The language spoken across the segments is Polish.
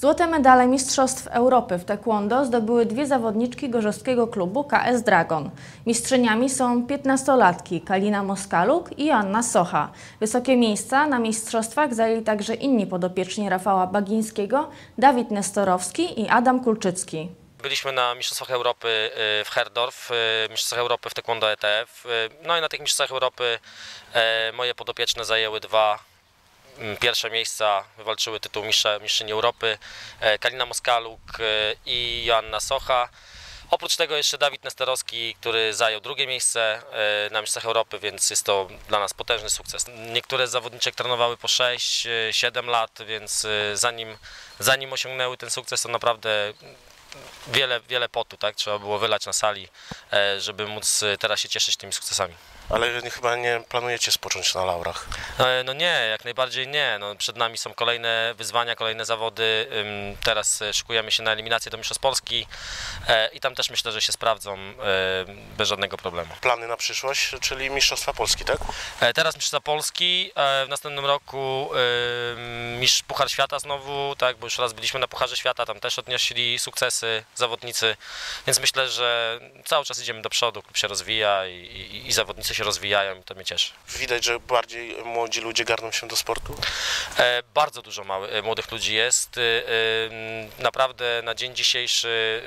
Złote medale Mistrzostw Europy w taekwondo zdobyły dwie zawodniczki gorzowskiego klubu KS Dragon. Mistrzyniami są 15-latki Kalina Moskaluk i Anna Socha. Wysokie miejsca na mistrzostwach zajęli także inni podopieczni Rafała Bagińskiego, Dawid Nestorowski i Adam Kulczycki. Byliśmy na Mistrzostwach Europy y, w Herdorf, y, Mistrzostwach Europy w Taekwondo ETF. y, No i na tych Mistrzostwach Europy moje podopieczne zajęły dwa pierwsze miejsca, wywalczyły tytuł mistrza, mistrzyni Europy. e, Kalina Moskaluk e, i Joanna Socha. Oprócz tego jeszcze Dawid Nesterowski, który zajął drugie miejsce e, na Mistrzostwach Europy, więc jest to dla nas potężny sukces. Niektóre z zawodniczek trenowały po 6-7 lat, więc zanim, zanim osiągnęły ten sukces, to naprawdę wiele, wiele potu, tak? Trzeba było wylać na sali, żeby móc teraz się cieszyć tymi sukcesami. Ale chyba nie planujecie spocząć na laurach. E, No nie, jak najbardziej nie. No, przed nami są kolejne wyzwania, kolejne zawody. Teraz e, szykujemy się na eliminację do Mistrzostw Polski e, i tam też myślę, że się sprawdzą bez żadnego problemu. Plany na przyszłość, czyli Mistrzostwa Polski, tak? Teraz Mistrzostwa Polski, w następnym roku Mistrz Puchar Świata znowu, tak, bo już raz byliśmy na Pucharze Świata, tam też odnieśli sukcesy zawodnicy, więc myślę, że cały czas idziemy do przodu, klub się rozwija i, i, i zawodnicy się rozwijają i to mnie cieszy. Widać, że bardziej młodzi ludzie garną się do sportu. E, Bardzo dużo mały, e, młodych ludzi jest. e, e, Naprawdę na dzień dzisiejszy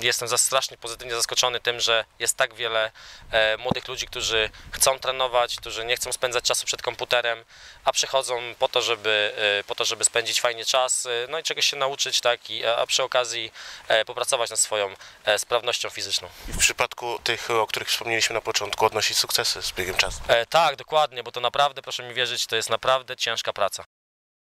jestem za strasznie pozytywnie zaskoczony tym, że jest tak wiele e, młodych ludzi, którzy chcą trenować, którzy nie chcą spędzać czasu przed komputerem, a przychodzą po to, żeby, e, po to, żeby spędzić fajnie czas, no i czegoś się nauczyć, tak, i, a przy okazji popracować nad swoją sprawnością fizyczną. I w przypadku tych, o których wspomnieliśmy na początku, odnosić sukcesy z biegiem czasu. E, Tak, dokładnie, bo to naprawdę, proszę mi wierzyć, to jest naprawdę ciężka praca.